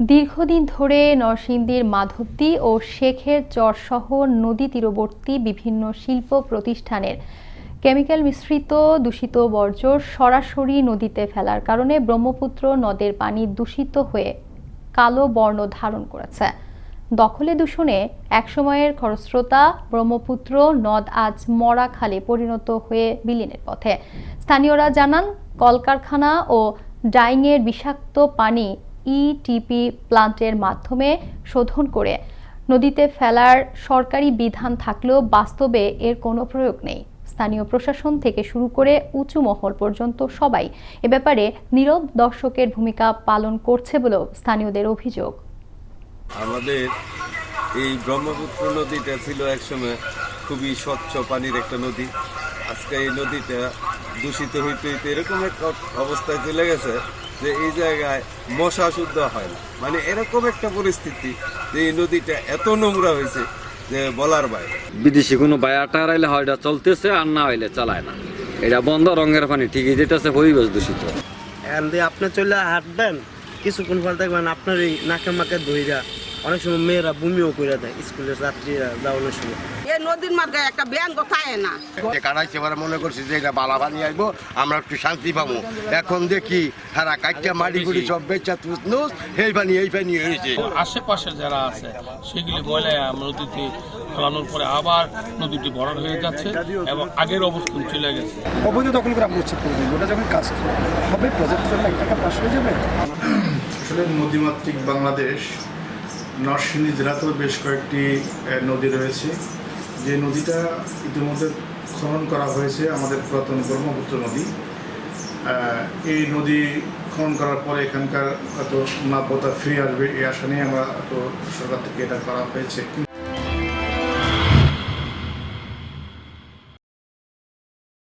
দীর্ঘদিন ধরে নরসিংদীর মাধবদী ও শেখের চরসহ নদী তীরবর্তী বিভিন্ন শিল্প প্রতিষ্ঠানের কেমিক্যাল মিশ্রিত দূষিত বর্জ্য সরাসরি নদীতে ফেলার কারণে ব্রহ্মপুত্র নদের পানি দূষিত হয়ে কালো বর্ণ ধারণ করেছে। দখলে দূষণে একসময়ের খরস্রোতা ব্রহ্মপুত্র নদ আজ মরা খালে পরিণত হয়ে বিলীনের পথে। স্থানীয়রা জানান, কলকারখানা ও ডাইংয়ের বিষাক্ত পানি ইটিপি প্লান্টের মাধ্যমে শোধন করে নদীতে ফেলার সরকারি বিধান থাকলেও বাস্তবে এর কোনো প্রয়োগ নেই। স্থানীয় প্রশাসন থেকে শুরু করে উঁচু মহল পর্যন্ত সবাই এ ব্যাপারে নীরব দর্শকের ভূমিকা পালন করছে বলেও স্থানীয়দের অভিযোগ। আমাদের এই ব্রহ্মপুত্র নদীটা ছিল একসময় খুবই স্বচ্ছ পানির একটা নদী। আজকে এই নদীটা দূষিত হইতে হইতে এরকম একটা অবস্থায় চলে গেছে যে এই জায়গায় মশা শুদ্ধ হয় না। মানে এরকম একটা পরিস্থিতি যে এই নদীটা এত নোংরা হয়েছে যে বলার বাইরে। বিদেশি কোনো বায়াটা আইলে হয় এটা চলতেছে আর না হইলে চালায় না। এটা বন্ধ রঙের পানি ঠিকই যেতেছে পরিবেশ দূষিত। এখন দিয়ে আপনি চলে হাঁটবেন কিছুক্ষণ পর দেখবেন আপনার এই নাকে মাকে ধইরা অনেক সময় মেয়েরা বমিও করে দেয় স্কুলের যাত্রীরা যাওয়ানোর সময়। এই নদীর মাঝে একটা ব্যাং কোথায় না। যে কাটাইছে এবার মনে করছি যে এটা বালা পানি আইবো আমরা একটু শান্তি পাবো। এখন দেখি হারা কাইটা মাটি গুড়ি সব বেচা তুস নুস এই পানি এই পানি হয়েছে। আশেপাশে যারা আছে সেগুলি ময়লা নদীতে ফেলানোর পরে আবার নদীটি ভরাট হয়ে যাচ্ছে এবং আগের অবস্থান চলে গেছে। অবৈধ দখল করে আমরা উচ্ছেদ করে ওটা যখন কাজ হবে প্রজেক্টের লাখ টাকা পাশ হয়ে যাবে। আসলে নদীমাতৃক বাংলাদেশ নরসিংদী জেলাতেও বেশ কয়েকটি নদী রয়েছে। যে নদীটা ইতিমধ্যে খনন করা হয়েছে আমাদের পুরাতন ব্রহ্মপুত্র নদী। এই নদী খনন করার পরে এখানকার হয়তো নাব্যতা ফিরে আসবে, এই আশা নিয়ে আমরা তো সরকার থেকে এটা করা হয়েছে।